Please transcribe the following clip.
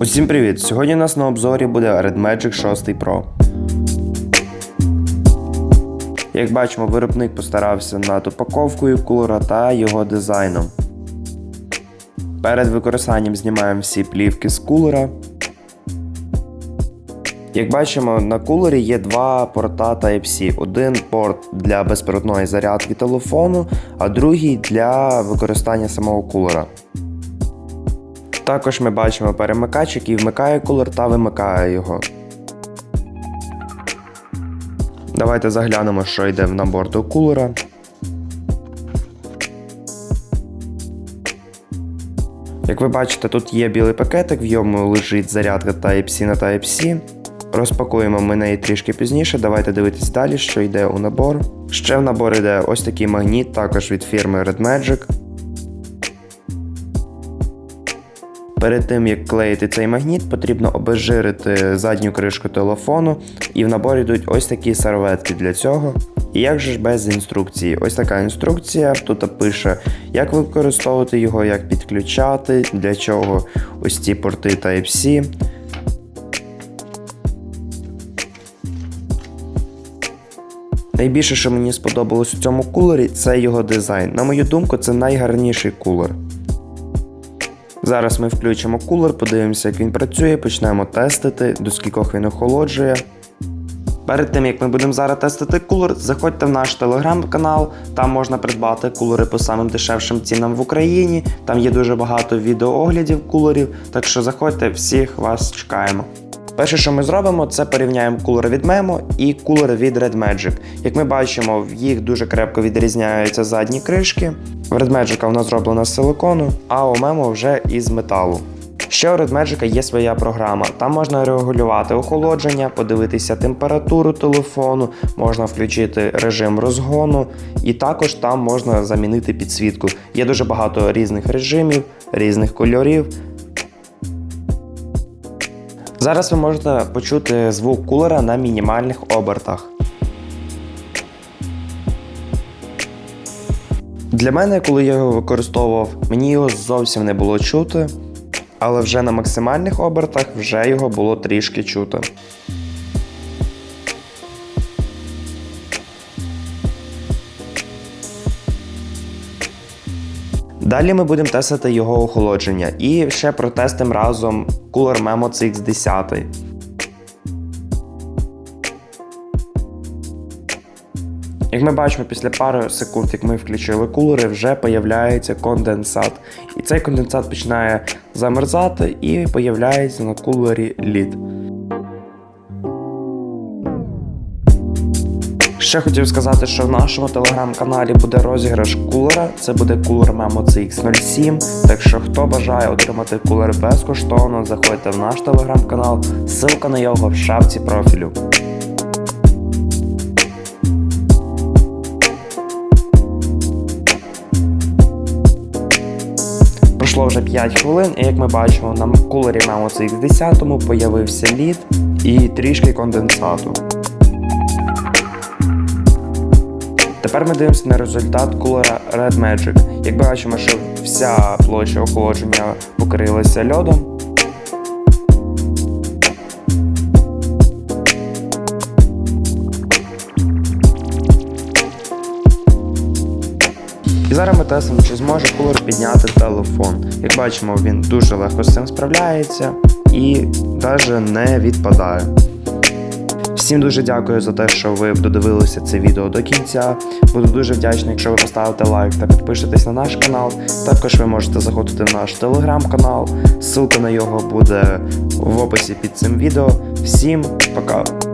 Усім привіт! Сьогодні у нас на обзорі буде Red Magic 6 Pro. Як бачимо, виробник постарався над упаковкою кулера та його дизайном. Перед використанням знімаємо всі плівки з кулера. Як бачимо, на кулері є два порта Type-C. Один порт для безпровідної зарядки телефону, а другий для використання самого кулера. Також ми бачимо перемикач, який вмикає кулер та вимикає його. Давайте заглянемо, що йде в набор до кулера. Як ви бачите, тут є білий пакетик, в ньому лежить зарядка Type-C на Type-C. Розпакуємо ми неї трішки пізніше. Давайте дивитись далі, що йде у набор. Ще в набор йде ось такий магніт, також від фірми Red Magic. Перед тим як клеїти цей магніт, потрібно обезжирити задню кришку телефону, і в наборі йдуть ось такі серветки для цього. І як же ж без інструкції? Ось така інструкція. Тут пише, як використовувати його, як підключати, для чого ось ці порти Type-C. Найбільше, що мені сподобалось у цьому кулері, це його дизайн. На мою думку, це найгарніший кулер. Зараз ми включимо кулер, подивимося, як він працює, почнемо тестити, до скількох він охолоджує. Перед тим як ми будемо зараз тестити кулер, заходьте в наш телеграм-канал, там можна придбати кулери по самим дешевшим цінам в Україні. Там є дуже багато відеооглядів кулерів, так що заходьте, всіх вас чекаємо. Перше, що ми зробимо, це порівняємо кулер від Memo і кулер від Red Magic. Як ми бачимо, в їх дуже крепко відрізняються задні кришки. В Red Magic вона зроблена з силикону, а у Memo вже із металу. Ще у Red Magic є своя програма. Там можна регулювати охолодження, подивитися температуру телефону, можна включити режим розгону, і також там можна замінити підсвітку. Є дуже багато різних режимів, різних кольорів. Зараз ви можете почути звук кулера на мінімальних обертах. Для мене, коли я його використовував, мені його зовсім не було чути, але вже на максимальних обертах вже його було трішки чути. Далі ми будемо тестити його охолодження і ще протестимо разом Cooler Memo CX10. Як ми бачимо, після пари секунд, як ми включили кулери, вже появляється конденсат. І цей конденсат починає замерзати і появляється на кулері лід. Ще хотів сказати, що в нашому телеграм-каналі буде розіграш кулера. Це буде кулер Memo CX07. Так що, хто бажає отримати кулер безкоштовно, заходьте в наш телеграм-канал. Ссылка на його в шапці профілю. Пройшло вже 5 хвилин, і як ми бачимо, на кулері Memo CX10 появився лід і трішки конденсату. Тепер ми дивимося на результат кулера Red Magic. Як бачимо, що вся площа охолодження покрилася льодом. І зараз ми тестимо, чи зможе кулер підняти телефон. Як бачимо, він дуже легко з цим справляється і навіть не відпадає. Всім дуже дякую за те, що ви додивилися це відео до кінця. Буду дуже вдячний, якщо ви поставите лайк та підпишетесь на наш канал. Також ви можете заходити в наш телеграм-канал. Ссылка на його буде в описі під цим відео. Всім пока!